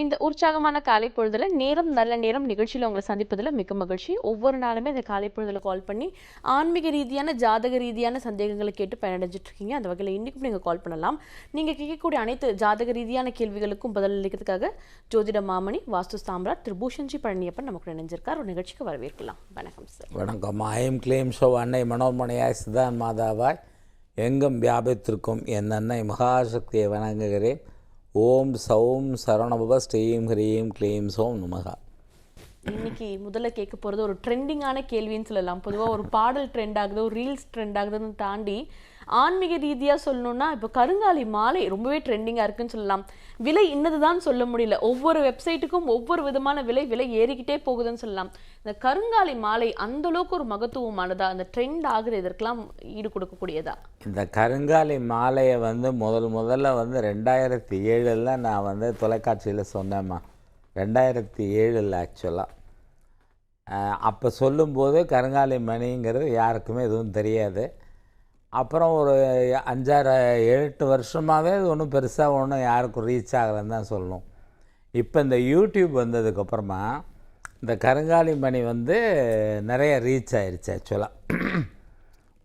இந்த உற்சாகமான காலை பொழுதில் நேரம் நல்ல நேரம் நிகழ்ச்சியில் உங்களை சந்திப்பதில் மிக்க மகிழ்ச்சி. ஒவ்வொரு நாளுமே இந்த காலை பொழுதில் கால் பண்ணி ஆன்மீக ரீதியான ஜாதக ரீதியான சந்தேகங்களை கேட்டு பயனடைஞ்சிட்டு இருக்கீங்க அந்த வகையில் இன்றைக்கும் நீங்கள் கால் பண்ணலாம். நீங்கள் கேட்கக்கூடிய அனைத்து ஜாதக ரீதியான கேள்விகளுக்கும் பதிலளிக்கிறதுக்காக ஜோதிட மாமணி வாஸ்து சாம்ராட் திரு பூஷன்ஜி பழனியப்பன் நமக்கு இணைஞ்சிருக்கார். ஒரு நிகழ்ச்சிக்கு வரவேற்கலாம். வணக்கம் சார் வணக்கம். ஐம் கிளீம் ஷோ அன்னை மனோன்மணியாய் சிதான் மாதாவாய். எங்கும் வியாபித்திருக்கும் என் அன்னை மகாசக்தியை வணங்குகிறேன். ஓம் சௌம் சரணபவ ஸ்ரீம் ஹ்ரீம் க்ளீம் சோம் நமகா இன்னைக்கு முதல்ல கேட்க போகிறது ஒரு ட்ரெண்டிங்கான கேள்வின்னு சொல்லலாம். பொதுவாக ஒரு பாடல் ட்ரெண்ட் ஆகுது ஒரு ரீல்ஸ் ட்ரெண்ட் ஆகுதுன்னு தாண்டி ஆன்மீக ரீதியாக சொல்லணும்னா இப்போ கருங்காலி மாலை ரொம்பவே ட்ரெண்டிங்காக இருக்குன்னு சொல்லலாம். விலை இன்னதுதான் சொல்ல முடியல. ஒவ்வொரு வெப்சைட்டுக்கும் ஒவ்வொரு விதமான விலை விலை ஏறிக்கிட்டே போகுதுன்னு சொல்லலாம். இந்த கருங்காலி மாலை அந்த அளவுக்கு ஒரு மகத்துவமானதா? அந்த ட்ரெண்ட் ஆகுது இதற்கெல்லாம் ஈடு கொடுக்கக்கூடியதா? இந்த கருங்காலி மாலையை வந்து முதல் முதல்ல வந்து ரெண்டாயிரத்தி ஏழில் நான் வந்து தொலைக்காட்சியில் சொன்னேம்மா. ரெண்டாயிரத்தி ஏழில் ஆக்சுவலாக அப்போ சொல்லும்போது கருங்காலி மணிங்கிறது யாருக்குமே எதுவும் தெரியாது. அப்புறம் ஒரு அஞ்சாறு எட்டு வருஷமாகவே இது ஒன்றும் பெருசாக ஒன்றும் யாருக்கும் ரீச் ஆகலைன்னு தான் சொல்லணும். இப்போ இந்த யூடியூப் வந்ததுக்கப்புறமா இந்த கருங்காலி மணி வந்து நிறைய ரீச் ஆயிடுச்சு ஆக்சுவலாக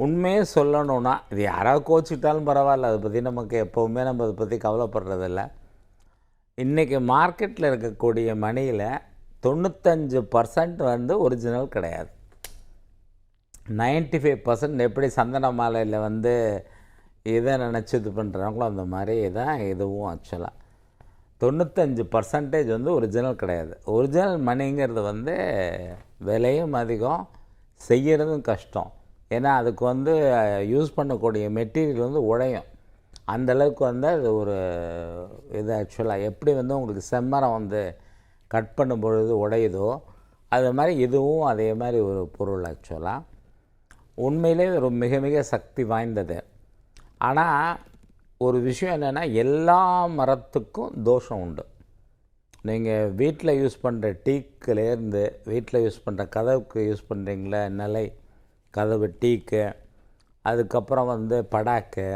உண்மையே சொல்லணும்னா இது யாராவது கோச்சிட்டாலும் பரவாயில்ல அதை பற்றி நமக்கு எப்போவுமே நம்ம அதை பற்றி கவலைப்படுறதில்ல. இன்றைக்கி மார்க்கெட்டில் இருக்கக்கூடிய மணியில் தொண்ணூத்தஞ்சு பர்சன்ட் வந்து ஒரிஜினல் கிடையாது. நைன்டி ஃபைவ் பர்சன்ட் எப்படி சந்தன மாலையில் வந்து இதை நினச்சி இது பண்ணுறாங்களோ அந்த மாதிரி தான் இதுவும் ஆக்சுவலாக தொண்ணூத்தஞ்சு பர்சன்டேஜ் வந்து ஒரிஜினல் கிடையாது. ஒரிஜினல் மணிங்கிறது வந்து விலையும் அதிகம் செய்கிறதும் கஷ்டம். ஏன்னா அதுக்கு வந்து யூஸ் பண்ணக்கூடிய மெட்டீரியல் வந்து உழையும் அந்தளவுக்கு வந்து அது ஒரு இது ஆக்சுவலாக எப்படி வந்து உங்களுக்கு செம்மரம் வந்து கட் பண்ணும் பொழுது உடையுதோ அது மாதிரி இதுவும் அதே மாதிரி ஒரு பொருள் ஆக்சுவலாக உண்மையிலே ஒரு மிக மிக சக்தி வாய்ந்தது. ஆனால் ஒரு விஷயம் என்னென்னா எல்லா மரத்துக்கும் தோஷம் உண்டு. நீங்கள் வீட்டில் யூஸ் பண்ணுற டீக்குலேருந்து வீட்டில் யூஸ் பண்ணுற கதவுக்கு யூஸ் பண்ணுறீங்களே நிலை கதவு டீக்கு அதுக்கப்புறம் வந்து படாக்கு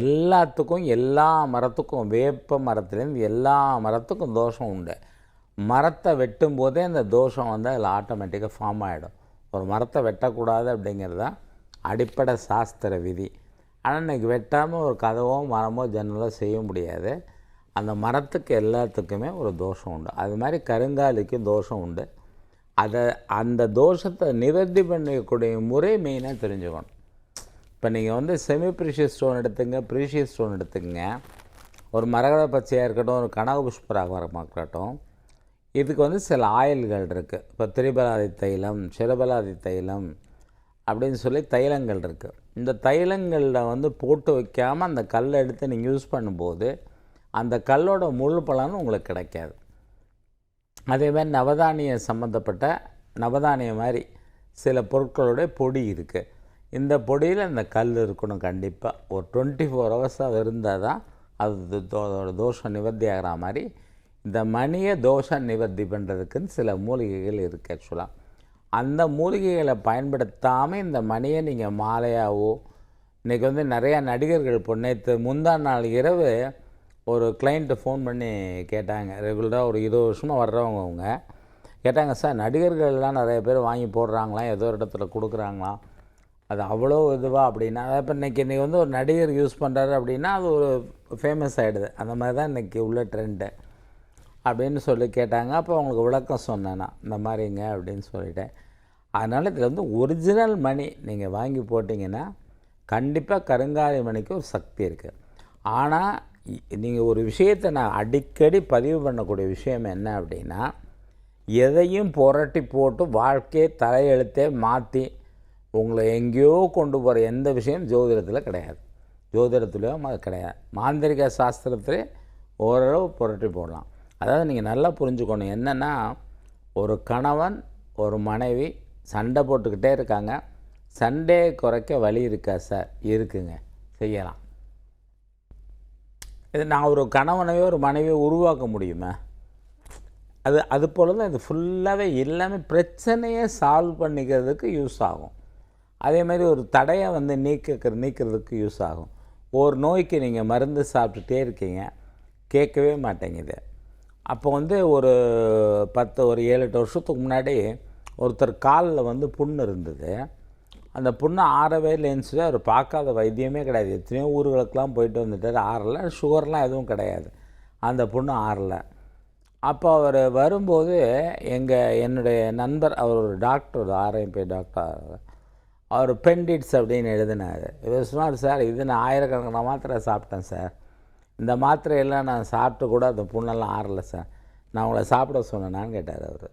எல்லாத்துக்கும் எல்லா மரத்துக்கும் வேப்ப மரத்துலேருந்து எல்லா மரத்துக்கும் தோஷம் உண்டு. மரத்தை வெட்டும் போதே அந்த தோஷம் வந்து அதில் ஆட்டோமேட்டிக்காக ஃபார்ம் ஆகிடும் ஒரு மரத்தை வெட்டக்கூடாது அப்படிங்கிறது தான் அடிப்படை சாஸ்திர விதி. ஆனால் இன்றைக்கி வெட்டாமல் ஒரு கதவோ மரமோ ஜன்னலோ செய்ய முடியாது. அந்த மரத்துக்கு எல்லாத்துக்குமே ஒரு தோஷம் உண்டு. அது மாதிரி கருங்காலிக்கு தோஷம் உண்டு. அதை அந்த தோஷத்தை நிவர்த்தி பண்ணக்கூடிய முறை மெயினாக தெரிஞ்சுக்கணும். இப்போ நீங்கள் வந்து செமி ப்ரீஷியஸ் ஸ்டோன் எடுத்துங்க ப்ரீஷியஸ் ஸ்டோன் எடுத்துங்க ஒரு மரகத பச்சையாக இருக்கட்டும் ஒரு கனக புஷ்பராக இருக்கட்டும் இதுக்கு வந்து சில ஆயில்கள் இருக்குது இப்போ திரிபலாதி தைலம் சிரபலாதி தைலம் அப்படின்னு சொல்லி தைலங்கள் இருக்குது இந்த தைலங்களில் வந்து போட்டு வைக்காமல் அந்த கல்லை எடுத்து நீங்கள் யூஸ் பண்ணும்போது அந்த கல்லோட முழு பலன் உங்களுக்கு கிடைக்காது. அதே மாதிரி நவதானிய சம்மந்தப்பட்ட நவதானிய மாதிரி சில பொருட்களுடைய பொடி இருக்குது இந்த பொடியில் இந்த கல் இருக்கணும் கண்டிப்பாக ஒரு டுவெண்ட்டி ஃபோர் ஹவர்ஸ் அது இருந்தால் தான் அது அதோட தோஷம் நிவர்த்தி ஆகிற மாதிரி இந்த மணியை தோஷம் நிவர்த்தி பண்ணுறதுக்குன்னு சில மூலிகைகள் இருக்குது ஆக்சுவலாக அந்த மூலிகைகளை பயன்படுத்தாமல் இந்த மணியை நீங்கள் மாலையாகவோ இன்றைக்கி வந்து நிறையா நடிகர்கள் இப்போ நேற்று முந்தா நாள் இரவு ஒரு கிளைண்ட்டு ஃபோன் பண்ணி கேட்டாங்க. ரெகுலராக ஒரு இருபது வருஷமாக வர்றவங்க அவங்க. கேட்டாங்க சார் நடிகர்கள்லாம் நிறைய பேர் வாங்கி போடுறாங்களாம் ஏதோ ஒரு இடத்துல கொடுக்குறாங்களாம் அது அவ்வளோ இதுவாக அப்படின்னா அதாவது இப்போ இன்றைக்கி இன்றைக்கி வந்து ஒரு நடிகர் யூஸ் பண்ணுறாரு அப்படின்னா அது ஒரு ஃபேமஸ் ஆகிடுது அந்த மாதிரி தான் இன்றைக்கி உள்ள ட்ரெண்டு அப்படின்னு சொல்லி கேட்டாங்க. அப்போ அவங்களுக்கு விளக்கம் சொன்னேன் நான். இந்த மாதிரிங்க அப்படின்னு சொல்லிட்டேன். அதனால் இதில் வந்து ஒரிஜினல் மணி நீங்கள் வாங்கி போட்டிங்கன்னா கண்டிப்பாக கருங்காலி மணிக்கு ஒரு சக்தி இருக்குது ஆனால் நீங்கள் ஒரு விஷயத்தை நான் அடிக்கடி பதிவு பண்ணக்கூடிய விஷயம் என்ன அப்படின்னா எதையும் புரட்டி போட்டு வாழ்க்கையை தலையெழுத்தே மாற்றி உங்களை எங்கேயோ கொண்டு போகிற எந்த விஷயம் ஜோதிடத்தில் கிடையாது. ஜோதிடத்துலேயும் அது கிடையாது. மாந்திரிக சாஸ்திரத்திலே ஓரளவு புரட்டி போடலாம். அதாவது நீங்கள் நல்லா புரிஞ்சுக்கணும். என்னென்னா ஒரு கணவன் ஒரு மனைவி சண்டை போட்டுக்கிட்டே இருக்காங்க. சண்டையை குறைக்க வழி இருக்கா சார்? இருக்குங்க. செய்யலாம். இது நான் ஒரு கணவனையோ ஒரு மனைவியோ உருவாக்க முடியுமா? அது அது போல தான் இது ஃபுல்லாகவே எல்லாமே பிரச்சனையை சால்வ் பண்ணிக்கிறதுக்கு யூஸ் ஆகும். அதே மாதிரி ஒரு தடையை வந்து நீக்க நீக்கிறதுக்கு யூஸ் ஆகும். ஒரு நோய்க்கு நீங்கள் மருந்து சாப்பிட்டுட்டே இருக்கீங்க. கேட்கவே மாட்டேங்குது. அப்போ வந்து ஒரு பத்து ஒரு ஏழு எட்டு வருஷத்துக்கு முன்னாடி ஒருத்தர் காலில் வந்து புண்ணு இருந்தது. அந்த புண்ணு ஆறவே இல்லைன்னு சொல்லி அவர் பார்க்காத வைத்தியமே கிடையாது. எத்தனையோ ஊர்களுக்கெல்லாம் போயிட்டு வந்துட்டார். ஆறலை. சுகர்லாம் எதுவும் கிடையாது. அந்த புண்ணு ஆறலை. அப்போ அவர் வரும்போது எங்கள் என்னுடைய நண்பர் அவர் ஒரு டாக்டர் ஒரு ஆர்எம்பி டாக்டர். அவர் பெண்டிட்ஸ் அப்படின்னு எழுதினார். இவர் சொன்னார் சார் இது நான் ஆயிரக்கணக்கான மாத்திரை சாப்பிட்டேன் சார். இந்த மாத்திரையெல்லாம் நான் சாப்பிட்டு கூட அந்த புண்ணெல்லாம் ஆறல சார். நான் உங்களை சாப்பிட சொன்னேனான்னு கேட்டார் அவர்.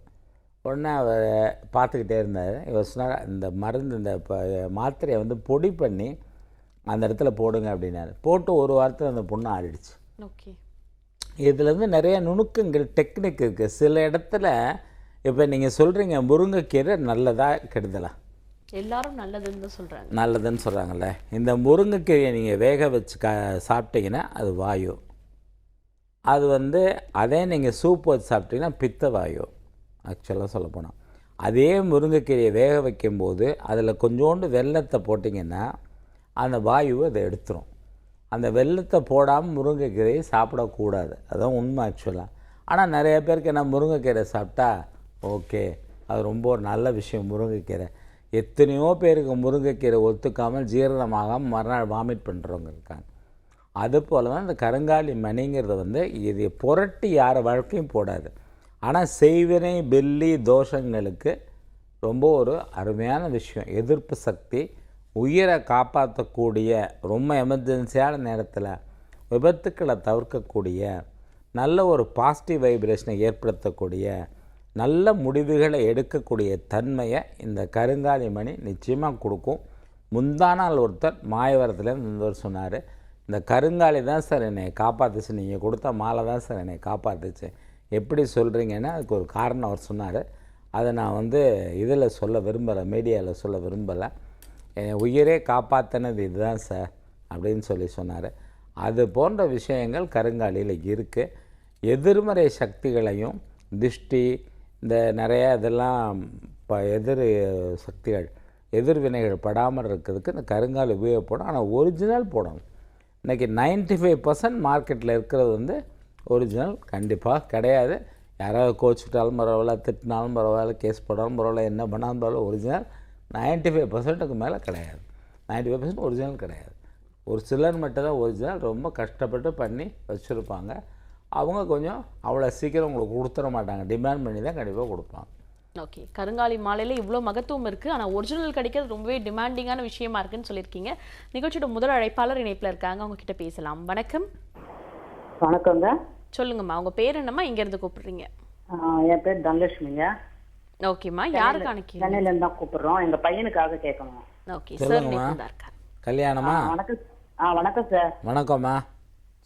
உடனே அவர் பார்த்துக்கிட்டே இருந்தார். இவர் சொன்னார் இந்த மருந்து இந்த மாத்திரையை வந்து பொடி பண்ணி அந்த இடத்துல போடுங்க அப்படின்னாரு. போட்டு ஒரு வாரத்தில் அந்த புண்ணு ஆறிடுச்சு. ஓகே. இதில் வந்து நிறைய நுணுக்கங்கள் டெக்னிக் இருக்குது சில இடத்துல இப்போ நீங்கள் சொல்கிறீங்க முருங்கைக்கீரை நல்லதா கெடுதலா? எல்லாரும் நல்லதுன்னு சொல்கிறாங்க நல்லதுன்னு சொல்கிறாங்கல்ல இந்த முருங்கைக்கீரையை நீங்கள் வேக வச்சு க சாப்பிட்டீங்கன்னா அது வாயு. அது வந்து அதே நீங்கள் சூப் வச்சு சாப்பிட்டீங்கன்னா பித்த வாயு. ஆக்சுவலாக சொல்லப்போனால் அதே முருங்கைக்கீரையை வேக வைக்கும்போது அதில் கொஞ்சோண்டு வெல்லத்தை போட்டிங்கன்னா அந்த வாயுவை அதை எடுத்துரும். அந்த வெல்லத்தை போடாமல் முருங்கைக்கீரையை சாப்பிடக்கூடாது. அதான் உண்மை ஆக்சுவலாக ஆனால் நிறைய பேருக்கு என்ன முருங்கைக்கீரை சாப்பிட்டா ஓகே அது ரொம்ப ஒரு நல்ல விஷயம் முருங்கைக்கீரை. எத்தனையோ பேருக்கு முருங்கைக்கீரை ஒத்துக்காமல் ஜீரணமாகாமல் மறுநாள் வாமிட் பண்ணுறவங்க இருக்காங்க. அதுபோல் தான் இந்த கருங்காலி மணிங்கிறது வந்து இது புரட்டி யார் வழக்கையும் போடாது. ஆனால் செய்வினை பெல்லி தோஷங்களுக்கு ரொம்ப ஒரு அருமையான விஷயம். எதிர்ப்பு சக்தி உயிரை காப்பாற்றக்கூடிய ரொம்ப எமர்ஜென்சியான நேரத்தில் விபத்துக்களை தவிர்க்கக்கூடிய நல்ல ஒரு பாசிட்டிவ் வைப்ரேஷனை ஏற்படுத்தக்கூடிய நல்ல முடிவுகளை எடுக்கக்கூடிய தன்மையை இந்த கருங்காலி மணி நிச்சயமாக கொடுக்கும். முந்தா நாள் ஒருத்தர் மாயவரத்துலேருந்து இருந்தவர் சொன்னார் இந்த கருங்காலி தான் சார் என்னை காப்பாற்றுச்சு நீங்கள் கொடுத்த மாலை தான் சார் என்னை காப்பாற்றுச்சு எப்படி சொல்கிறீங்கன்னா அதுக்கு ஒரு காரணம் அவர் சொன்னார். அதை நான் வந்து இதில் சொல்ல விரும்பலை மீடியாவில் சொல்ல விரும்பலை. என் உயிரே காப்பாற்றினது இதுதான் சார் அப்படின்னு சொல்லி சொன்னார். அது போன்ற விஷயங்கள் கருங்காலியில் இருக்குது எதிர்மறை சக்திகளையும் திஷ்டி இந்த நிறைய இதெல்லாம் ப எதிர் சக்திகள் எதிர்வினைகள் படாமல் இருக்கிறதுக்கு இந்த கருங்கால் உபயோகப்படும். ஆனால் ஒரிஜினல் போடணும். இன்றைக்கி நைன்டி ஃபைவ் பர்சன்ட் மார்க்கெட்டில் இருக்கிறது வந்து ஒரிஜினல் கண்டிப்பாக கிடையாது. யாராவது கோச்சுக்கிட்டாலும் பரவாயில்ல திட்டினாலும் பரவாயில்ல கேஸ் போடாலும் பரவாயில்ல என்ன பண்ணாலும் பரவாயில்ல ஒரிஜினல் நைன்ட்டி ஃபைவ் பர்சன்ட்டுக்கு மேலே கிடையாது. நைன்ட்டி ஃபைவ் பர்சன்ட் ஒரிஜினல் கிடையாது. ஒரு சிலர் மட்டும் தான் ஒரிஜினல் ரொம்ப கஷ்டப்பட்டு பண்ணி வச்சுருப்பாங்க. அவங்க கொஞ்சம் அவ்வளோ சீக்கிரம் உங்களுக்கு கொடுத்துட மாட்டாங்க. டிமாண்ட் பண்ணி தான் கண்டிப்பாக கொடுப்பாங்க. ஓகே கருங்காலி மாலையில இவ்வளோ மகத்துவம் இருக்கு. ஆனா ஒரிஜினல் கிடைக்கிறது ரொம்பவே டிமாண்டிங்கான விஷயமா இருக்குன்னு சொல்லியிருக்கீங்க. நிகழ்ச்சியோட முதல் அழைப்பாளர் இணைப்புல இருக்காங்க. அவங்க கிட்ட பேசலாம். வணக்கம். வணக்கங்க சொல்லுங்கம்மா. உங்க பேர் என்னம்மா? இங்க இருந்து கூப்பிடுறீங்க. ஆஹ் என் பேர் தனலட்சுமிங்க. ஓகேம்மா யாருக்கான கேள்வி? சென்னையில இருந்து தான் கூப்பிடுறோம். எங்க பையனுக்காக கேட்கணும். ஓகே சார் இருக்காரு கல்யாணமா? வணக்கம். ஆ வணக்கம் சார் வணக்கம்மா.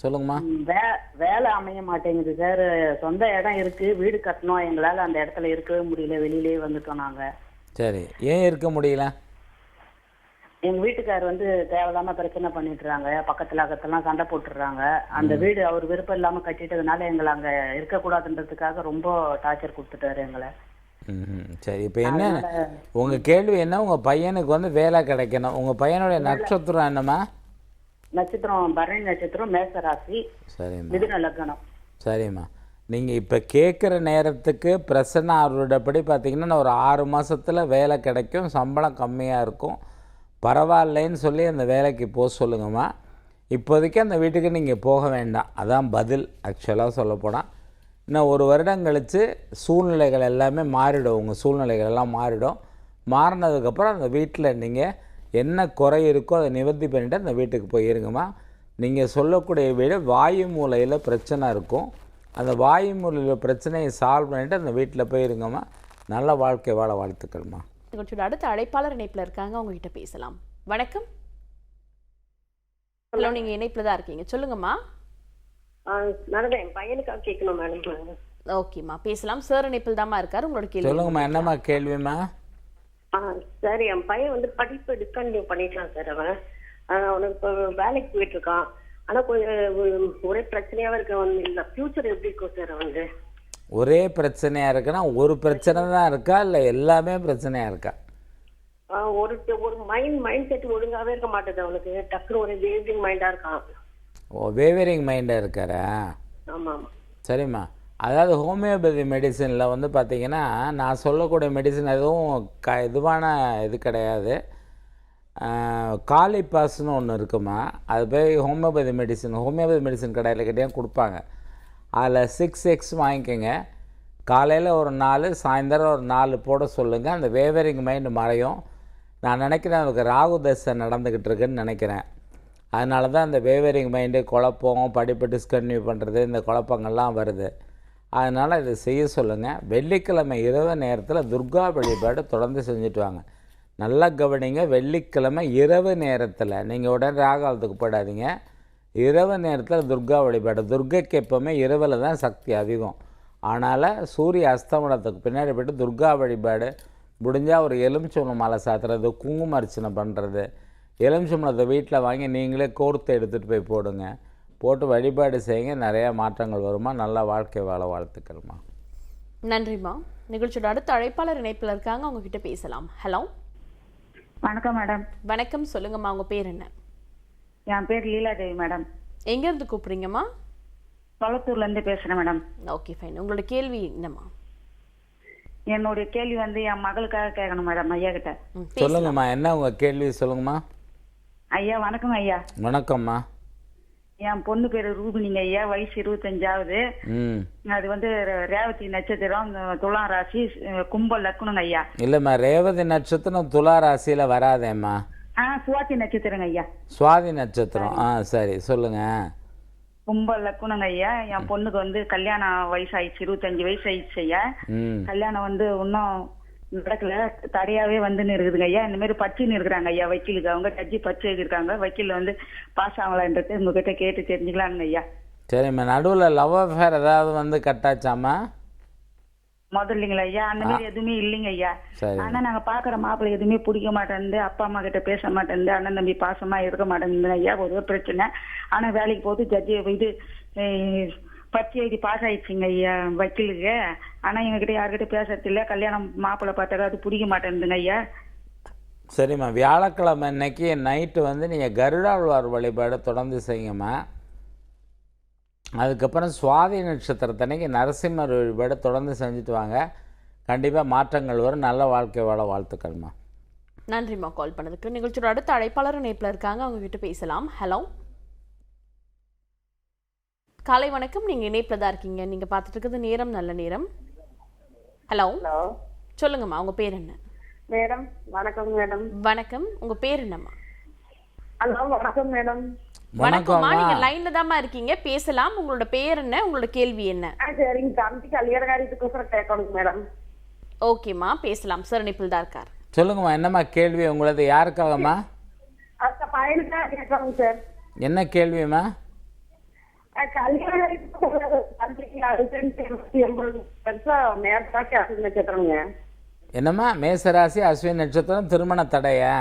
சொல்லுங்கம்மா. வே- வேலை அமைய மாட்டேங்குது சார் சொந்த இடம் இருக்கு வீடு கட்டணும். எங்களால அந்த இடத்துல இருக்கவே முடியல. வெளியிலேயே வந்துட்டோம் நாங்க. சரி. ஏன் இருக்க முடியல? எங்க வீட்டுக்காரர் வந்து தேவையில்லாம பிரச்சனை பண்ணிட்டுறாங்க. பக்கத்துல அக்கத்தெல்லாம் சண்டை போட்டுடுறாங்க. அந்த வீடு அவர் விருப்பம் இல்லாம கட்டிட்டதுனால எங்களை அங்க இருக்கக்கூடாதுன்றதுக்காக ரொம்ப டார்ச்சர் கொடுத்துட்டாரு எங்களை. சரி இப்போ என்ன? உங்கள் கேள்வி என்ன? உங்கள் பையனுக்கு வந்து வேலை கிடைக்கணும். உங்கள் பையனுடைய நட்சத்திரம் என்னம்மா? நட்சத்திரம் பரணி நட்சத்திரம் மேச ராசி சரிம்மா. மிதுன லக்னம். சரிம்மா. நீங்கள் இப்போ கேட்குற நேரத்துக்கு பிரசன்ன அவருடையபடி பார்த்தீங்கன்னா ஒரு ஆறு மாசத்துல வேலை கிடைக்கும் சம்பளம் கம்மியாக இருக்கும். பரவாயில்லைன்னு சொல்லி அந்த வேலைக்கு போக சொல்லுங்கம்மா. இப்போதைக்கு அந்த வீட்டுக்கு நீங்கள் போக வேண்டாம். அதான் பதில். ஆக்சுவலாக சொல்லப்போனால் இன்னும் ஒரு வருடம் கழித்து சூழ்நிலைகள் எல்லாமே மாறிடும். உங்கள் சூழ்நிலைகள் எல்லாம் மாறிடும். மாறினதுக்கப்புறம் அந்த வீட்டில் நீங்கள் என்ன குறை இருக்கோ அதை நிவர்த்தி பண்ணிவிட்டு அந்த வீட்டுக்கு போயிருங்கம்மா நீங்கள் சொல்லக்கூடிய வீடு வாயு மூலையில் பிரச்சனை இருக்கும். அந்த வாயு மூலையில் பிரச்சனையை சால்வ் பண்ணிவிட்டு அந்த வீட்டில் போயிருங்கம்மா நல்ல வாழ்க்கை வாழ வாழ்த்துக்கள்மா. அடுத்த அழைப்பாளர் இணைப்புல இருக்காங்க. அவங்க கிட்ட பேசலாம். வணக்கம். ஹலோ நீங்க இணைப்புல தான் இருக்கீங்க. சொல்லுங்கம்மா. மேடம் என் பையனுக்காக கேட்கணும் மேடம். ஓகேம்மா. பேசலாம். சார் இணைப்பில் தாம்மா இருக்காரு. உங்களோட கேள்வி. சொல்லுங்கம்மா என்னம்மா கேள்விம்மா? ஆ சரி என் பையன் வந்து படிப்பு டிஸ்கண்டினியூ பண்ணிட்டான் சார் அவன். அவனுக்கு இப்போ வேலைக்கு போயிட்டு இருக்கான். ஆனா கொஞ்சம் ஒரு- பிரச்சனையாவே இருக்கு அவன் இல்ல. ஃபியூச்சர் எப்படி இருக்கும் சார் அவனுக்கு? ஒரே பிரச்சனையாக இருக்குன்னா ஒரு பிரச்சனை தான் இருக்கா இல்லை எல்லாமே பிரச்சனையாக இருக்கா? ஒரு ஒரு மைண்ட் மைண்ட் செட் ஒழுங்காவே இருக்க மாட்டேது அவனுக்கு. டக்குனு ஒரு வேவிங் மைண்டா இருக்கான். ஓ வேவரிங் மைண்டாக இருக்காரா? ஆமா ஆமா. சரிம்மா. அதாவது ஹோமியோபதி மெடிசனில் வந்து பார்த்திங்கன்னா நான் சொல்லக்கூடிய மெடிசன் எதுவும் க இதுவான இது கிடையாது. காலிபாஸ்னு ஒன்று இருக்குமா? அது போய் ஹோமியோபதி மெடிசன் ஹோமியோபதி மெடிசன் கடையில் கிட்டேயும் கொடுப்பாங்க. அதில் சிக்ஸ் எக்ஸ் வாங்கிக்கோங்க. காலையில் ஒரு நாலு சாயந்தரம் ஒரு நாலு போட சொல்லுங்கள் அந்த வேவரிங் மைண்டு மறையும். நான் நினைக்கிறேன் அதுக்கு ராகு தசை நடந்துக்கிட்டு இருக்குன்னு நினைக்கிறேன். அதனால தான் இந்த வேவரிங் மைண்டு குழப்பம் படிப்பு டிஸ்கன்டினியூ பண்ணுறது இந்த குழப்பங்கள்லாம் வருது. அதனால் இதை செய்ய சொல்லுங்கள் வெள்ளிக்கிழமை இரவு நேரத்தில் துர்கா வழிபாடு தொடர்ந்து செஞ்சுட்டு வாங்க. நல்லா கவனிங்க வெள்ளிக்கிழமை இரவு நேரத்தில் நீங்கள் உடனே ராகாலத்துக்கு போயிடாதீங்க. இரவு நேரத்தில் துர்கா வழிபாடு. துர்கைக்கு எப்போவுமே இரவில் தான் சக்தி அதிகம். அதனால் சூரிய அஸ்தமனத்துக்கு பின்னாடி போய்ட்டு துர்கா வழிபாடு. முடிஞ்சால் ஒரு எலுமிச்சம்பழம் மாலை சாத்துறது குங்கும அர்ச்சனை பண்ணுறது எலுமிச்சம்பழத்தை வீட்டில் வாங்கி நீங்களே கோர்த்து எடுத்துகிட்டு போய் போடுங்க. போட்டு வழிபாடு செய்யுங்க. நிறையா மாற்றங்கள் வருமா நல்ல வாழ்க்கை வாழ வாழ்த்துக்கள்மா. நன்றிம்மா. நிகழ்ச்சியோட அடுத்த அழைப்பாளர் இணைப்பில் இருக்காங்க அவங்க கிட்ட பேசலாம். ஹலோ. வணக்கம் மேடம். வணக்கம். சொல்லுங்கம்மா உங்க பேர் என்ன? என் பேர் லீலாதேவி மேடம். எங்க இருந்து கூப்பிடுறீங்கம்மா? கொளத்தூர்ல இருந்து பேசுறேன் மேடம். Okay fine. உங்களோட கேள்வி என்னம்மா? என்னுடைய கேள்வி வந்து என் மகளுக்காக கேட்கணும் மேடம் ஐயா கிட்ட. சொல்லுங்கம்மா. என்ன உங்கள் கேள்வி? சொல்லுங்கம்மா. ஐயா வணக்கம் ஐயா. வணக்கம்மா. என் பொண்ணு பேரு ரூபினிங்க ஐயா வயசு இருபத்தஞ்சாவது. அது வந்து ரேவதி நட்சத்திரம் துலாம் ராசி அஹ், கும்ப லக்குனுங்க ஐயா. இல்லைம்மா ரேவதி நட்சத்திரம் துலா ராசியில் வராதேம்மா. ஆ சுவாதி நட்சத்திரங்க ஐயா. சுவாதி நட்சத்திரம். ஆ சரி சொல்லுங்கள் கும்ப லக்குனுங்க ஐயா என் பொண்ணுக்கு வந்து கல்யாணம் வயசு ஆயிடுச்சு இருபத்தஞ்சு வயசு ஆயிடுச்சு ஐயா. கல்யாணம் வந்து இன்னும் நடக்கல. தடையாவே வந்துன்னு இருக்குதுங்க ஐயா. இந்த மாதிரி பச்சுன்னு இருக்கிறாங்க ஐயா வக்கீலுக்கு. அவங்க ஜட்ஜி பச்சு எழுதியிருக்காங்க. வக்கீல் வந்து பாஸ் ஆகலான்றது உங்ககிட்ட கேட்டு தெரிஞ்சுக்கலாங்க ஐயா. சரிம்மா. நடுவில் லவ் அஃபேர் ஏதாவது வந்து கட்டாச்சாம்மா முதல்லைங்களா ஐயா? அந்த மாதிரி எதுவுமே இல்லைங்க ஐயா. ஆனா நாங்க பாக்குற மாப்பிள்ளை எதுவுமே பிடிக்க மாட்டேங்குது அப்பா அம்மா கிட்ட பேச மாட்டேங்குது அண்ணன் தம்பி பாசமா இருக்க மாட்டேங்குது ஐயா. ஒரே பிரச்சனை. ஆனா வேலைக்கு போது ஜட்ஜி இது எழுதி பாஸ் ஆயிடுச்சுங்க ஐயா வக்கீலுக்கு ஆனா எங்ககிட்ட யாருக்கிட்ட பேசுறது இல்ல கல்யாணம் மாப்பிள்ளை பார்த்தாக்கா அது பிடிக்க மாட்டேங்குதுங்க ஐயா. சரிம்மா வியாழக்கிழமை அன்னைக்கு நைட்டு வந்து நீங்கள் கருடாழ்வார் வழிபாடு தொடர்ந்து செய்யுங்கம்மா அதுக்கப்புறம் சுவாதி நட்சத்திரத்தன்னைக்கு நரசிம்மர் வழிபாடு தொடர்ந்து செஞ்சுட்டு வாங்க. கண்டிப்பாக மாற்றங்கள் வரும். நல்ல வாழ்க்கை வாழ வாழ்த்துக்கள்மா. நன்றிம்மா கால் பண்ணதுக்கு. நிகழ்ச்சியோட அடுத்த அழைப்பாளர் இணைப்பில் இருக்காங்க. அவங்க கிட்ட பேசலாம். ஹலோ. காலை வணக்கம். நீங்க இணைப்பில் தான் இருக்கீங்க. நீங்க பார்த்துட்டு இருக்கிறது நேரம் நல்ல நேரம். ஹலோ ஹலோ சொல்லுங்கம்மா உங்க பேர் என்ன? மேடம் வணக்கம் மேடம். வணக்கம். உங்க பேர் என்னம்மா? ஹலோ வணக்கம் மேடம். வணக்கம்மா. நீங்க லைன்ல தாம்மா இருக்கீங்க. பேசலாம். உங்களோட பேர் என்ன? உங்களோட கேள்வி என்ன? சரிங்க. தம்பி கல்யாண காரியத்துக்கோசரம் கேட்கணும் மேடம். ஓகேம்மா. பேசலாம். சார் இணைப்பில் தான் இருக்கார். சொல்லுங்கம்மா என்னம்மா கேள்வி? உங்களது யாருக்காகம்மா? அந்த பையனுக்காக கேட்கணும் சார் என்ன கேள்விம்மா? என்னம்மா மேசராசி அஸ்வின் நட்சத்திரம் திருமண தடையா?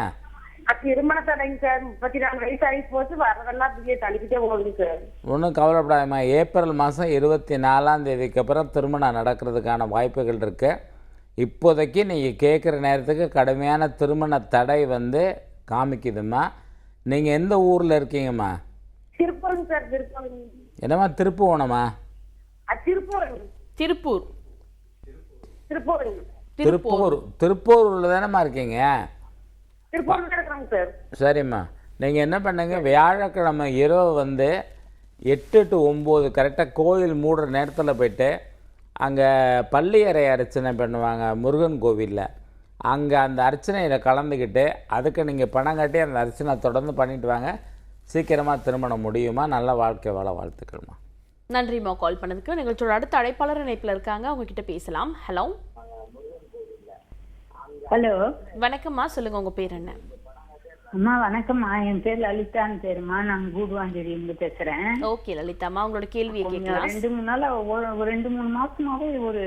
திருமண தடைங்க சார். முப்பத்தி நாலு வயசு ஆகி போச்சு வரதெல்லாம் தள்ளிக்கிட்டே போகுது சார். ஒன்றும் கவலைப்படாதம்மா. ஏப்ரல் மாதம் இருபத்தி நாலாம் தேதிக்கு அப்புறம் திருமணம் நடக்கிறதுக்கான வாய்ப்புகள் இருக்குது இப்போதைக்கு நீங்கள் கேட்குற நேரத்துக்கு கடுமையான திருமண தடை வந்து காமிக்குதும்மா. நீங்கள் எந்த ஊரில் இருக்கீங்கம்மா? சார் திருப்பூருங்க என்னம்மா திருப்புவனம்மா ஆ, திருப்பூருங்க திருப்பூர். திருப்பூருங்க திருப்பூர். திருப்பூரில் தானேம்மா இருக்கீங்க? சார். சரிம்மா. நீங்கள் என்ன பண்ணுங்க வியாழக்கிழமை இரவு வந்து எட்டு டு ஒம்பது கரெக்டாக கோயில் மூடுற நேரத்தில் போயிட்டு அங்கே பள்ளியறை அர்ச்சனை பண்ணுவாங்க முருகன் கோவிலில். அங்கே அந்த அர்ச்சனையில் கலந்துக்கிட்டு அதுக்கு நீங்கள் பணம் கட்டி அந்த அர்ச்சனை தொடர்ந்து பண்ணிட்டு வாங்க. சீக்கிரமாக திருமணம் முடியுமா? நல்ல வாழ்க்கை வாழ வாழ்த்துக்கள்மா. நன்றிம்மா கால் பண்ணதுக்கு. நிகழ்ச்சியோட அடுத்த அழைப்பாளர் இணைப்பில் இருக்காங்க. அவங்க கிட்ட பேசலாம். ஹலோ. ஹலோ. வணக்கம்மா. சொல்லுங்க உங்க பேர் என்ன? அம்மா வணக்கம்மா. என் பேர் லலிதான்னு பேருமா. நான் கூடுவாஞ்சேரி இருந்து பேசுறேன். ஓகே லலிதாம்மா. உங்களோட கேள்வியை கேட்கலாம். ரெண்டு மூணு நாளா ஒரு ரெண்டு மூணு மாசமாவே ஒரு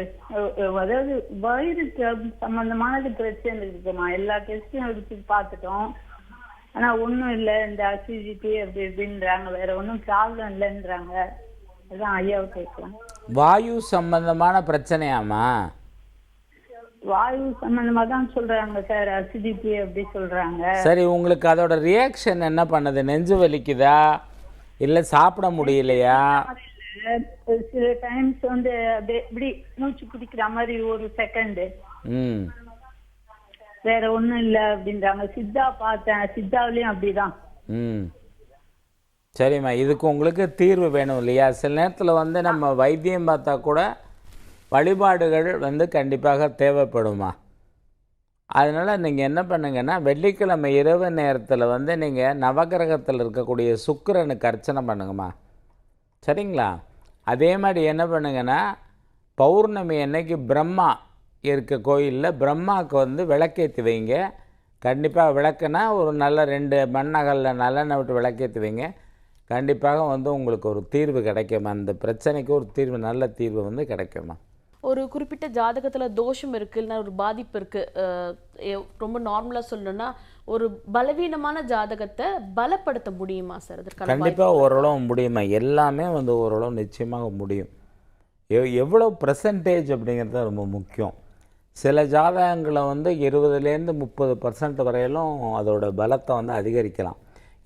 அதாவது வயிறு சம்பந்தமானது பிரச்சனை இருக்குமா? எல்லா டெஸ்டும் எடுத்து பார்த்துட்டோம். ஆனா ஒண்ணும் இல்ல இந்த அசிடிட்டி அப்படி இப்படின்றாங்க. வேற ஒண்ணும் ப்ராப்ளம் இல்லைன்றாங்க. அதான் ஐயாவை கேட்கலாம் வாயு சம்பந்தமான பிரச்சனையாம்மா? வாயு சம்பந்தமா தான் சொல்றாங்க சார். அசிடிட்டி அப்படி சொல்றாங்க. சரி உங்களுக்கு அதோட ரியாக்ஷன் என்ன பண்ணுது? நெஞ்சு வலிக்குதா? இல்லை சாப்பிட முடியலையா? சில டைம்ஸ் வந்து அப்படியே இப்படி மூச்சு பிடிக்கிற மாதிரி ஒரு செகண்ட் வேற ஒண்ணும் இல்ல அப்படின்றாங்க சித்தா பார்த்தேன். சித்தாவிலயும் அப்படிதான். ம். சரிம்மா இதுக்கு உங்களுக்கு தீர்வு வேணும் இல்லையா? சில நேரத்தில் வந்து நம்ம வைத்தியம் பார்த்தா கூட வழிபாடுகள் வந்து கண்டிப்பாக தேவைப்படுமா? அதனால் நீங்கள் என்ன பண்ணுங்கன்னா வெள்ளிக்கிழமை இரவு நேரத்தில் வந்து நீங்கள் நவகிரகத்தில் இருக்கக்கூடிய சுக்கரனுக்கு அர்ச்சனை பண்ணுங்கம்மா. சரிங்களா? அதே மாதிரி என்ன பண்ணுங்கன்னா பௌர்ணமி அன்னைக்கு பிரம்மா இருக்க கோயிலில் பிரம்மாவுக்கு வந்து விளக்கேற்றி வைங்க. கண்டிப்பாக விளக்குனா ஒரு நல்ல ரெண்டு மண்ணகலில் நல்லெண்ணெய் விட்டு விளக்கேற்றி வைங்க. கண்டிப்பாக வந்து உங்களுக்கு ஒரு தீர்வு கிடைக்கும்? அந்த பிரச்சனைக்கு ஒரு தீர்வு நல்ல தீர்வு வந்து கிடைக்குமா? ஒரு குறிப்பிட்ட ஜாதகத்துல தோஷம் இருக்கு இல்லைன்னா ஒரு பாதிப்பு இருக்கு அஹ் எ- ரொம்ப நார்மலா சொல்லணும்னா ஒரு பலவீனமான ஜாதகத்தை பலப்படுத்த முடியுமா சார்? வாய்ப்பு- கண்டிப்பாக ஓரளவு முடியுமா? எல்லாமே வந்து ஓரளவு நிச்சயமாக முடியும். எவ் எவ்வளோ பர்சன்டேஜ் அப்படிங்கிறது தான் ரொம்ப முக்கியம். சில ஜாதகங்களை வந்து இருபதுலேருந்து முப்பது பர்சன்ட் வரையிலும் அதோட பலத்தை வந்து அதிகரிக்கலாம்.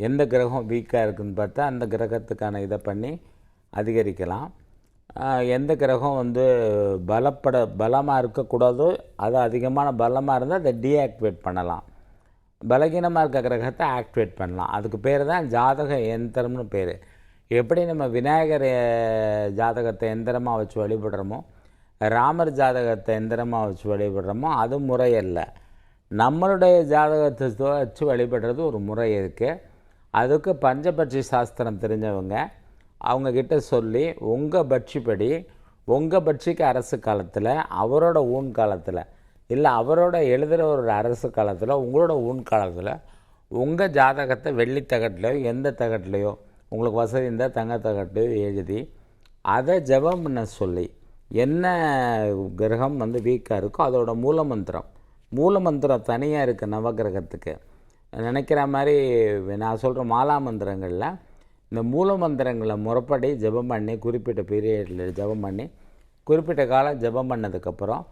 எந்த கிரகம் வீக்காக இருக்குன்னு பார்த்தா அந்த கிரகத்துக்கான இதை பண்ணி அதிகரிக்கலாம். எந்த கிரகம் வந்து பலப்பட பலமாக இருக்கக்கூடாதோ அது அதிகமான பலமாக இருந்தால் அதை டீஆக்டிவேட் பண்ணலாம். பலகீனமாக இருக்க கிரகத்தை ஆக்டிவேட் பண்ணலாம். அதுக்கு பேர் தான் ஜாதக எந்திரம்னு பேர். எப்படி நம்ம விநாயகர் ஜாதகத்தை எந்திரமாக வச்சு வழிபடுறோமோ ராமர் ஜாதகத்தை எந்திரமாக வச்சு வழிபடுறோமோ அது முறை அல்ல நம்மளுடைய ஜாதகத்தை வச்சு வழிபடுறது ஒரு முறை இருக்குது அதுக்கு பஞ்சபட்சி சாஸ்திரம் தெரிஞ்சவங்க அவங்கக்கிட்ட சொல்லி உங்கள் பட்சிப்படி உங்கள் பட்சிக்கு அரசு காலத்தில் அவரோட ஊன் காலத்தில் இல்லை அவரோட எழுதுகிற ஒரு அரசு காலத்தில் உங்களோட ஊன் காலத்தில் உங்கள் ஜாதகத்தை வெள்ளி தகட்டிலையோ எந்த தகட்டிலையோ உங்களுக்கு வசதி இருந்தால் தங்க தகட்டிலையோ எழுதி அதை ஜெபம் பண்ண சொல்லி என்ன கிரகம் வந்து வீக்காக இருக்கோ அதோட மூலமந்திரம் மூலமந்திரம் தனியாக இருக்குது நவகிரகத்துக்கு. நினைக்கிற மாதிரி நான் சொல்கிற மாலா மந்திரங்களில் இந்த மூல மந்திரங்களை முறைப்படி ஜெபம் பண்ணி குறிப்பிட்ட பீரியடில் ஜெபம் பண்ணி குறிப்பிட்ட காலம் ஜெபம் பண்ணதுக்கப்புறம்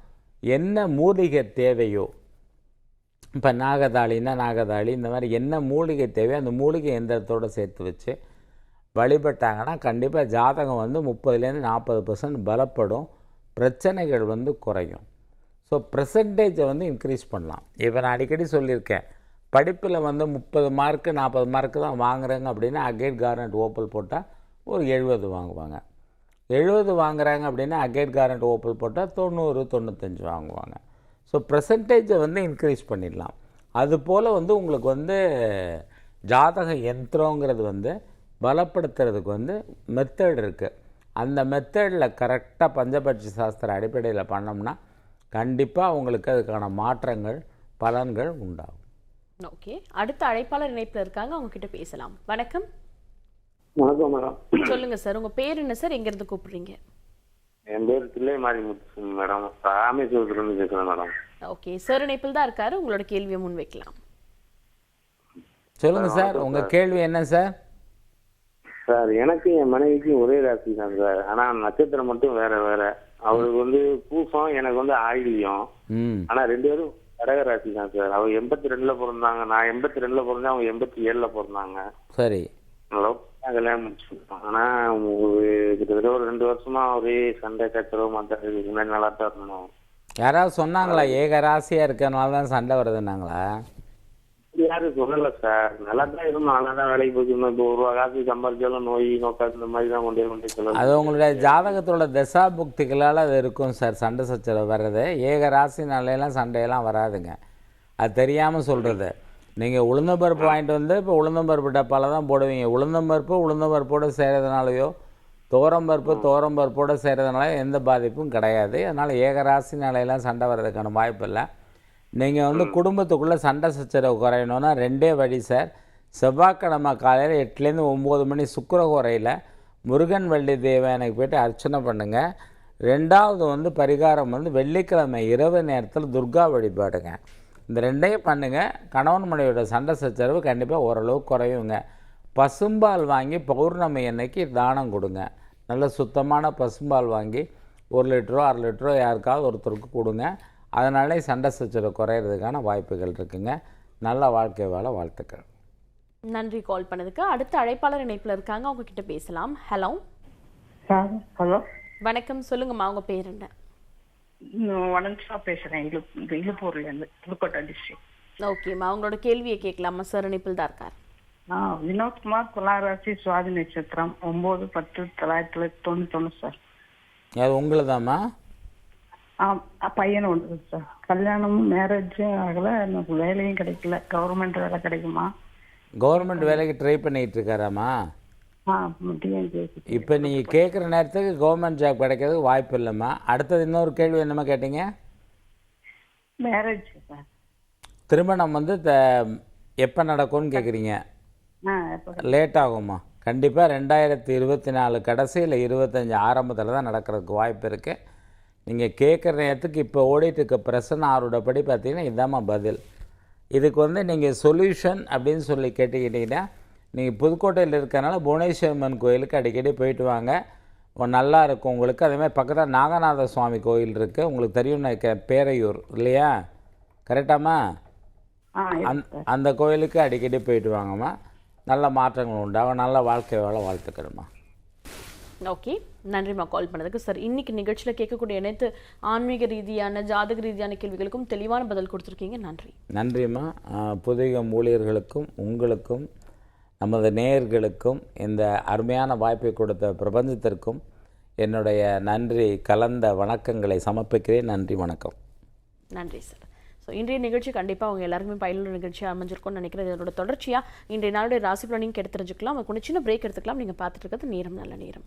என்ன மூலிகை தேவையோ இப்போ நாகதாளின்னா நாகதாளி இந்த மாதிரி என்ன மூலிகை தேவையோ அந்த மூலிகை எந்திரத்தோடு சேர்த்து வச்சு வழிபட்டாங்கன்னா கண்டிப்பாக ஜாதகம் வந்து முப்பதுலேருந்து நாற்பது பர்சன்ட் பலப்படும். பிரச்சனைகள் வந்து குறையும். ஸோ ப்ரெசன்டேஜை வந்து இன்க்ரீஸ் பண்ணலாம். இப்போ நான் அடிக்கடி சொல்லியிருக்கேன். படிப்பில் வந்து முப்பது மார்க்கு நாற்பது மார்க்கு தான் வாங்குறாங்க அப்படின்னா அகேட் கார்னட் ஓப்பல் போட்டால் ஒரு எழுபது வாங்குவாங்க. எழுபது வாங்குறாங்க அப்படின்னா அகேட் கார்னட் ஓப்பல் போட்டால் தொண்ணூறு தொண்ணூத்தஞ்சு வாங்குவாங்க. ஸோ ப்ரெசன்டேஜை வந்து இன்க்ரீஸ் பண்ணிடலாம். அதுபோல் வந்து உங்களுக்கு வந்து ஜாதக யந்திரங்கிறது வந்து பலப்படுத்துறதுக்கு வந்து மெத்தட் இருக்குது அந்த மெத்தடில் கரெக்டாக பஞ்சபட்சி சாஸ்திர அடிப்படையில் பண்ணோம்னா கண்டிப்பாக உங்களுக்கு அதுக்கான மாற்றங்கள் பலன்கள் உண்டாகும். ஓகே அடுத்த அழைப்பாளர் இணைப்புல இருக்காங்க. அவங்க கிட்ட பேசலாம். வணக்கம். வணக்கம் மேடம். சொல்லுங்க சார் உங்க பேர் என்ன சார் எங்க இருந்து கூப்பிடுறீங்க? என் பேர் தில்லை மாறி முத்து மேடம் ராமேஸ்வரத்துலேருந்து பேசுகிறேன் மேடம். ஓகே சார் இணைப்பில் தான் இருக்காரு. உங்களோட கேள்வியை முன் வைக்கலாம் சொல்லுங்கள் சார் உங்கள் கேள்வி என்ன சார் சார் எனக்கு என் மனைவிக்கும் ஒரே ராசி தான் சார். ஆனால் நட்சத்திரம் மட்டும் வேற வேற. அவருக்கு வந்து பூசம் எனக்கு வந்து ஆயிலியம். ம். ஆனால் ரெண்டு பேரும் கடக ராசி தான் சார். அவங்க எண்பத்தி ரெண்டுல பிறந்தாங்க. நான் எண்பத்தி ரெண்டுல பிறந்தேன் அவங்க எண்பத்தி ஏழுல பிறந்தாங்க. சரி. கல்யாணம் முடிச்சிருக்கோம் ஆனா கிட்டத்தட்ட ஒரு ரெண்டு வருஷமா ஒரே சண்டை கச்சரவு முன்னாடி நல்லா தான் இருந்தோம். யாராவது சொன்னாங்களா? ஏக ராசியாக இருக்கனால தான் சண்டை வருதுன்னாங்களா? யாரும் சொல்லல சார். நல்லா தான் இருந்தோம். நல்லா தான் வேலைக்கு போயிருந்தோம் இப்போ ஒரு ரூபா காசு சம்பாதிச்சாலும் நோய் நோக்கா இந்த மாதிரி தான் கொண்டே கொண்டே சொல்லலாம் அது உங்களுடைய ஜாதகத்தோட தசா புக்திகளால் அது இருக்கும் சார். சண்டை சச்சரவு வர்றது. ஏக ராசினாலையெல்லாம் சண்டையெல்லாம் வராதுங்க. அது தெரியாமல் சொல்கிறது நீங்கள் உளுந்தம்பருப்பு வாங்கிட்டு வந்து இப்போ உளுந்தம்பருப்பு டப்பாவில் தான் போடுவீங்க. உளுந்தம்பருப்பு உளுந்தம்பருப்போடு செய்கிறதுனாலையோ தோரம்பருப்பு தோரம்பருப்போடு செய்கிறதுனால எந்த பாதிப்பும் கிடையாது. அதனால் ஏக ராசினாலையெல்லாம் சண்டை வர்றதுக்கான வாய்ப்பு இல்லை நீங்கள் வந்து குடும்பத்துக்குள்ளே சண்டை சச்சரவு குறையணும்னா ரெண்டே வழி சார். செவ்வாய்க்கிழமை காலையில் எட்டுலேருந்து ஒம்பது மணி சுக்கிரகோரையில் முருகன் வெள்ளி தேவனுக்கு போயிட்டு அர்ச்சனை பண்ணுங்கள் ரெண்டாவது வந்து பரிகாரம் வந்து வெள்ளிக்கிழமை இரவு நேரத்தில் துர்கா வழிபாடுங்க. இந்த ரெண்டையும் பண்ணுங்கள் கணவன் மனைவியோட சண்டை சச்சரவு கண்டிப்பாக ஓரளவு குறையுங்க. பசும்பால் வாங்கி பௌர்ணமி அன்னைக்கு தானம் கொடுங்க. நல்ல சுத்தமான பசும்பால் வாங்கி ஒரு லிட்டரோ அரை லிட்டரோ யாருக்காவது ஒருத்தருக்கு கொடுங்க. அதனாலே சண்டை சச்சரவு குறையிறதுக்கான வாய்ப்புகள் இருக்குங்க. நல்ல வாழ்க்கை வாழ வாழ்த்துக்கள். நன்றி கால் பண்ணதுக்கு. அடுத்த அழைப்பாளர் இணைப்புல இருக்காங்க. அவங்க கிட்ட பேசலாம். ஹலோ. ஹலோ. வணக்கம். சொல்லுங்கம்மா உங்க பேர் என்ன? வனன்சா பேசுறேன். இழு இழுப்பூர்ல இருந்து புதுக்கோட்டை டிஸ்ட்ரிக்ட் ஓகேம்மா அவங்களோட கேள்வியை கேட்கலாமா? சார் இணைப்பில் தான் இருக்கார். வினோத்குமார் துளாராசி சுவாதி நட்சத்திரம் ஒன்பது பத்து தொள்ளாயிரத்தி தொள்ளாயிரத்தி தொண்ணூத்தொன்னு சார். அது உங்களுதாம்மா? பையன் ஒன்று சார். கல்யாணமும் மேரேஜும் ஆகல. எனக்கு வேலையும் கிடைக்கல. கவர்மெண்ட் வேலை கிடைக்குமா? கவர்மெண்ட் வேலைக்கு ட்ரை பண்ணிகிட்டு டிஎன்பிஎஸ்சி இப்போ நீங்கள் கேட்குற நேரத்துக்கு கவர்மெண்ட் ஜாப் கிடைக்கிறதுக்கு வாய்ப்பு இல்லைம்மா. அடுத்தது இன்னொரு கேள்வி என்னம்மா கேட்டீங்க? Marriage sir. திருமணம் வந்து எப்போ நடக்கும்னு கேட்குறீங்க லேட் ஆகும்மா. கண்டிப்பாக ரெண்டாயிரத்தி இருபத்தி நாலு கடைசி இல்லை இருபத்தஞ்சி ஆரம்பத்தில் தான் நடக்கிறதுக்கு வாய்ப்பு இருக்குது நீங்கள் கேட்குற நேரத்துக்கு இப்போ ஓடிட்டு இருக்க பிரசன்ன ஆரோட படி பார்த்தீங்கன்னா இதாம்மா பதில். இதுக்கு வந்து நீங்கள் சொல்யூஷன் அப்படின்னு சொல்லி கேட்டுக்கிட்டிங்கன்னா நீங்கள் புதுக்கோட்டையில் இருக்கறனால புவனேஸ்வரம்மன் கோயிலுக்கு அடிக்கடி போயிட்டு வாங்க. நல்லா இருக்கும் உங்களுக்கு. அதேமாதிரி பக்கத்தில் நாகநாத சுவாமி கோயில் இருக்குது உங்களுக்கு தெரியும் நினைக்கிறேன் பேரையூர் இல்லையா? கரெக்டாம்மா அந் அந்த கோயிலுக்கு அடிக்கடி போயிட்டு வாங்கம்மா. நல்ல மாற்றங்கள் உண்டாகும் நல்ல வாழ்க்கை வாழ வாழ்த்துக்கிறேம்மா. ஓகே நன்றிம்மா கால் பண்ணதுக்கு. சார் இன்னைக்கு நிகழ்ச்சியில் கேட்கக்கூடிய அனைத்து ஆன்மீக ரீதியான ஜாதக ரீதியான கேள்விகளுக்கும் தெளிவான பதில் கொடுத்துருக்கீங்க. நன்றி. நன்றிம்மா புதிய ஊழியர்களுக்கும் உங்களுக்கும் நமது நேயர்களுக்கும் இந்த அருமையான வாய்ப்பை கொடுத்த பிரபஞ்சத்திற்கும் என்னுடைய நன்றி கலந்த வணக்கங்களை சமர்ப்பிக்கிறேன். நன்றி வணக்கம். நன்றி சார் ஸோ இன்றைய நிகழ்ச்சி கண்டிப்பாக அவங்க எல்லாருக்குமே பயனுள்ள நிகழ்ச்சியாக அமைஞ்சிருக்கும்னு நினைக்கிறேன். இதோட தொடர்ச்சியாக இன்றைய நாளுடைய ராசி பலனையும் கெடுத்து தெரிஞ்சுக்கலாம். அதுக்கு ஒரு சின்ன பிரேக் எடுத்துக்கலாம். நீங்கள் பார்த்துட்டு இருக்கிறது நேரம் நல்ல நேரம்.